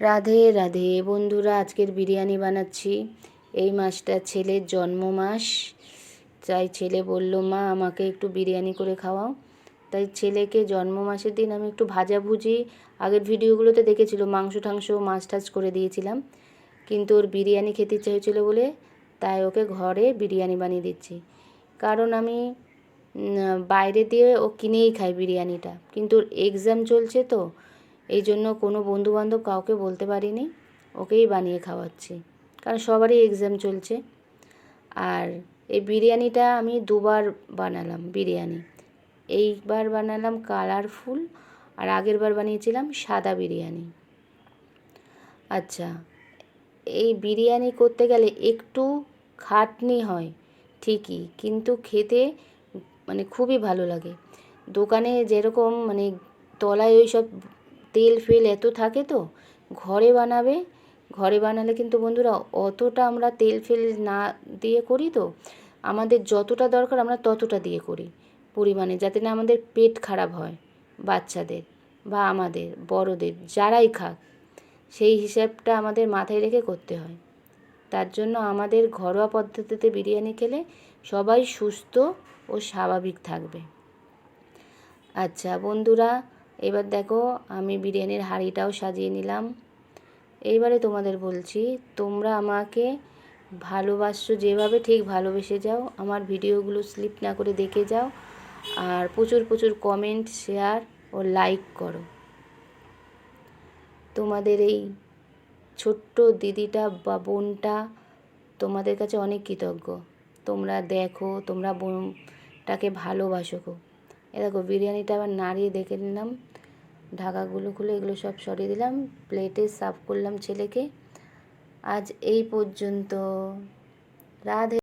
রাধে রাধে। বন্ধুরা, আজকের বিরিয়ানি বানাচ্ছি। এই মাসটা ছেলের জন্ম মাস। তাই ছেলে বলল, মা, আমাকে একটু বিরিয়ানি করে খাওয়াও। তাই ছেলেকে জন্ম মাসের দিন আমি একটু ভাজাভুজি আগের ভিডিওগুলোতে দেখেছিল, মাংস টাংস মাছ টাছ করে দিয়েছিলাম। কিন্তু ওর বিরিয়ানি খেতে ইচ্ছে হয়েছিল বলে তাই ওকে ঘরে বিরিয়ানি বানিয়ে দিচ্ছি। কারণ আমি বাইরে দিয়ে ও কিনেই খাই বিরিয়ানিটা। কিন্তু ওর এক্সাম চলছে তো এই জন্য কোনো বন্ধুবান্ধব কাউকে বলতে পারিনি, ওকেই বানিয়ে খাওয়াচ্ছি। কারণ সবারই এক্সাম চলছে। আর এই বিরিয়ানিটা আমি দুবার বানালাম, বিরিয়ানি। এইবার বানালাম কালারফুল আর আগের বার বানিয়েছিলাম সাদা বিরিয়ানি। আচ্ছা এই বিরিয়ানি করতে গেলে একটু খাটনি হয়, ঠিকই, কিন্তু খেতে মানে খুবই ভালো লাগে। দোকানে যেরকম মানে তলায় ওই সব তেল ফেল এত থাকে তো, ঘরে বানাবে, ঘরে বানালে কিন্তু বন্ধুরা অতটা আমরা তেল ফেল না দিয়ে করি তো, আমাদের যতটা দরকার আমরা ততটা দিয়ে করি পরিমাণে, যাতে না আমাদের পেট খারাপ হয় বাচ্চাদের বা আমাদের, বড়দের, যারাই খাক, সেই হিসাবটা আমাদের মাথায় রেখে করতে হয়। তার জন্য আমাদের ঘরোয়া পদ্ধতিতে বিরিয়ানি খেলে সবাই সুস্থ ও স্বাভাবিক থাকবে। আচ্ছা বন্ধুরা এবার দেখো আমি বিরিয়ানির হাঁড়িটাও সাজিয়ে নিলাম। এইবারে তোমাদের বলছি, তোমরা আমাকে ভালোবাসছো, যেভাবে ঠিক ভালোবেসে যাও, আমার ভিডিওগুলো স্লিপ না করে দেখে যাও আর প্রচুর প্রচুর কমেন্ট, শেয়ার ও লাইক করো। তোমাদের এই ছোট্ট দিদিটা বা বোনটা তোমাদের কাছে অনেক কৃতজ্ঞ। তোমরা দেখো, তোমরা বোনটাকে ভালোবাসো এ দেখো, বিরিয়ানিটা আবার নাড়িয়ে দেখে নিলাম। ঢাকাগুলো খুলে এগুলো সব সরিয়ে দিলাম। প্লেটে সার্ভ করলাম ছেলেকে। আজ এই পর্যন্ত। রাধে